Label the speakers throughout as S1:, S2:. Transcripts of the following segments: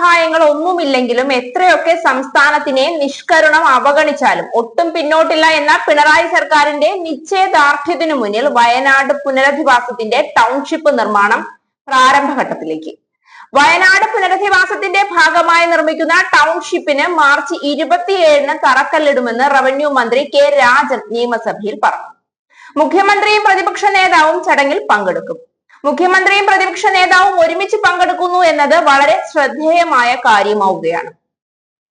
S1: ധനസഹായങ്ങൾ ഒന്നുമില്ലെങ്കിലും എത്രയൊക്കെ സംസ്ഥാനത്തിനെ നിഷ്കരുണം അവഗണിച്ചാലും ഒട്ടും പിന്നോട്ടില്ല എന്ന പിണറായി സർക്കാരിന്റെ നിശ്ചയദാർഢ്യത്തിനു മുന്നിൽ വയനാട് പുനരധിവാസത്തിന്റെ ടൗൺഷിപ്പ് നിർമ്മാണം പ്രാരംഭഘട്ടത്തിലേക്ക്. വയനാട് പുനരധിവാസത്തിന്റെ ഭാഗമായി നിർമ്മിക്കുന്ന ടൗൺഷിപ്പിന് മാർച്ച് ഇരുപത്തിയേഴിന് തറക്കല്ലിടുമെന്ന് റവന്യൂ മന്ത്രി കെ രാജൻ നിയമസഭയിൽ പറഞ്ഞു. മുഖ്യമന്ത്രിയും പ്രതിപക്ഷ നേതാവും ചടങ്ങിൽ പങ്കെടുക്കും. മുഖ്യമന്ത്രിയും പ്രതിപക്ഷ നേതാവും ഒരുമിച്ച് പങ്കെടുക്കുന്നു എന്നത് വളരെ ശ്രദ്ധേയമായ കാര്യമാവുകയാണ്.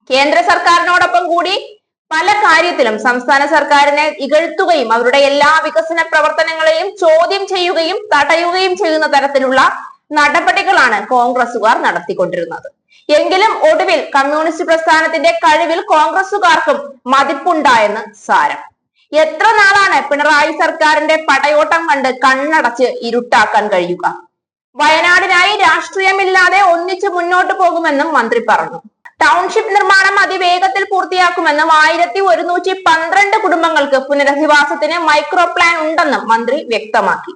S1: കേന്ദ്ര സർക്കാരിനോടൊപ്പം കൂടി പല കാര്യത്തിലും സംസ്ഥാന സർക്കാരിനെ ഇകഴ്ത്തുകയും അവരുടെ എല്ലാ വികസന പ്രവർത്തനങ്ങളെയും ചോദ്യം ചെയ്യുകയും തടയുകയും ചെയ്യുന്ന തരത്തിലുള്ള നടപടികളാണ് കോൺഗ്രസുകാർ നടത്തിക്കൊണ്ടിരുന്നത്. എങ്കിലും ഒടുവിൽ കമ്മ്യൂണിസ്റ്റ് പ്രസ്ഥാനത്തിന്റെ കഴിവിൽ കോൺഗ്രസുകാർക്കും മതിപ്പുണ്ടായെന്ന് സാരം. എത്ര നാളാണ് പിണറായി സർക്കാരിന്റെ പടയോട്ടം കണ്ട് കണ്ണടച്ച് ഇരുട്ടാക്കാൻ കഴിയുക? വയനാടിനായി രാഷ്ട്രീയമില്ലാതെ ഒന്നിച്ചു മുന്നോട്ട് പോകുമെന്നും മന്ത്രി പറഞ്ഞു. ടൗൺഷിപ്പ് നിർമ്മാണം അതിവേഗത്തിൽ പൂർത്തിയാക്കുമെന്നും ആയിരത്തി ഒരുന്നൂറ്റി പന്ത്രണ്ട് കുടുംബങ്ങൾക്ക് പുനരധിവാസത്തിന് മൈക്രോ പ്ലാൻ ഉണ്ടെന്നും മന്ത്രി വ്യക്തമാക്കി.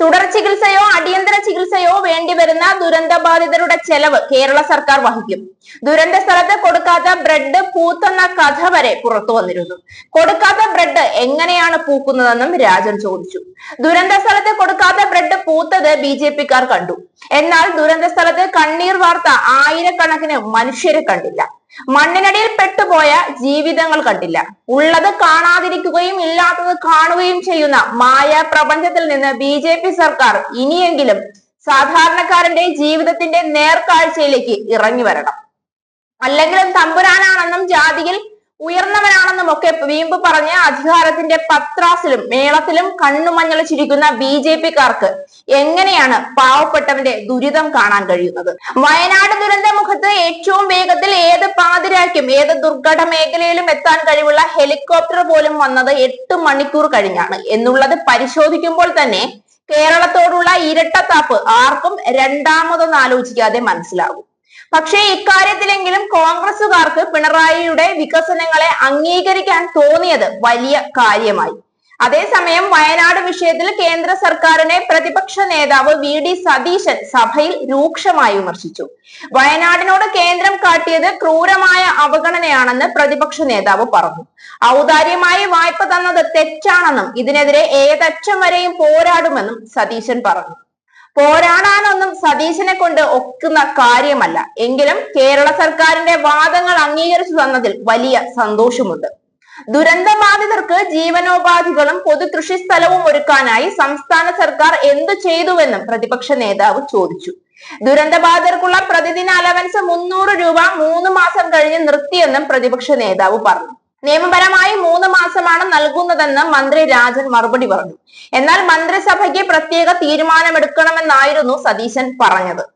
S1: തുടർ ചികിത്സയോ അടിയന്തര ചികിത്സയോ വേണ്ടിവരുന്ന ദുരന്തബാധിതരുടെ ചെലവ് കേരള സർക്കാർ വഹിക്കും. ദുരന്ത സ്ഥലത്ത് കൊടുക്കാത്ത ബ്രെഡ് പൂത്തെന്ന കഥ വരെ പുറത്തു വന്നിരുന്നു. കൊടുക്കാത്ത ബ്രെഡ് എങ്ങനെയാണ് പൂക്കുന്നതെന്നും രാജൻ ചോദിച്ചു. ദുരന്ത സ്ഥലത്ത് കൊടുക്കാത്ത ബ്രെഡ് പൂത്തത് ബി ജെ പിക്കാർ കണ്ടു. എന്നാൽ ദുരന്ത സ്ഥലത്ത് കണ്ണീർ വാർത്ത ആയിരക്കണക്കിന് മനുഷ്യരെ കണ്ടില്ല. മണ്ണിനടിയിൽ പെട്ടുപോയ ജീവിതങ്ങൾ കണ്ടില്ല. ഉള്ളത് കാണാതിരിക്കുകയും ഇല്ലാത്തത് കാണുകയും ചെയ്യുന്ന മായ പ്രപഞ്ചത്തിൽ നിന്ന് ബി സർക്കാർ ഇനിയെങ്കിലും സാധാരണക്കാരന്റെ ജീവിതത്തിന്റെ നേർക്കാഴ്ചയിലേക്ക് ഇറങ്ങി വരണം. അല്ലെങ്കിലും തമ്പുരാനാണെന്നും ജാതിയിൽ ഉയർന്നവനാണെന്നും ഒക്കെ വീമ്പ് പറഞ്ഞ് അധികാരത്തിന്റെ പത്രാസിലും മേളത്തിലും കണ്ണുമഞ്ഞൾ ചിരിക്കുന്ന ബി ജെ പിക്കാർക്ക് എങ്ങനെയാണ് പാവപ്പെട്ടവന്റെ ദുരിതം കാണാൻ കഴിയുന്നത്? വയനാട് ദുരന്ത മുഖത്ത് ഏറ്റവും വേഗത്തിൽ ഏത് പാതിരാക്കും ഏത് ദുർഘട മേഖലയിലും എത്താൻ കഴിവുള്ള ഹെലികോപ്റ്റർ പോലും വന്നത് എട്ട് മണിക്കൂർ കഴിഞ്ഞാണ്. എന്നുള്ളത് പരിശോധിക്കുമ്പോൾ തന്നെ കേരളത്തോടുള്ള ഇരട്ടത്താപ്പ് ആർക്കും രണ്ടാമതൊന്നും ആലോചിക്കാതെ മനസ്സിലാകും. പക്ഷേ ഇക്കാര്യത്തിലെങ്കിലും കോൺഗ്രസുകാർക്ക് പിണറായിയുടെ വികസനങ്ങളെ അംഗീകരിക്കാൻ തോന്നിയത് വലിയ കാര്യമായി. അതേസമയം വയനാട് വിഷയത്തിൽ കേന്ദ്ര സർക്കാരിനെ പ്രതിപക്ഷ നേതാവ് വി ഡി സതീശൻ സഭയിൽ രൂക്ഷമായി വിമർശിച്ചു. വയനാടിനോട് കേന്ദ്രം കാട്ടിയത് ക്രൂരമായ അവഗണനയാണെന്ന് പ്രതിപക്ഷ നേതാവ് പറഞ്ഞു. ഔദാര്യമായി വായ്പ തന്നത് തെറ്റാണെന്നും ഇതിനെതിരെ ഏതറ്റം വരെയും പോരാടുമെന്നും സതീശൻ പറഞ്ഞു. പോരാടാനൊന്നും സതീശനെ കൊണ്ട് ഒക്കുന്ന കാര്യമല്ല. എങ്കിലും കേരള സർക്കാരിന്റെ വാദങ്ങൾ അംഗീകരിച്ചു തന്നതിൽ വലിയ സന്തോഷമുണ്ട്. ദുരന്തബാധിതർക്ക് ജീവനോപാധികളും പൊതുകൃഷി സ്ഥലവും ഒരുക്കാനായി സംസ്ഥാന സർക്കാർ എന്തു ചെയ്തുവെന്നും പ്രതിപക്ഷ നേതാവ് ചോദിച്ചു. ദുരന്തബാധിതർക്കുള്ള പ്രതിദിന അലവൻസ് മുന്നൂറ് രൂപ മൂന്ന് മാസം കഴിഞ്ഞ് നിർത്തിയെന്നും പ്രതിപക്ഷ നേതാവ് പറഞ്ഞു. നിയമപരമായി മൂന്ന് മാസമാണ് നൽകുന്നതെന്ന് മന്ത്രി രാജൻ മറുപടി പറഞ്ഞു. എന്നാൽ മന്ത്രിസഭയ്ക്ക് പ്രത്യേക തീരുമാനമെടുക്കണമെന്നായിരുന്നു സതീശൻ പറഞ്ഞത്.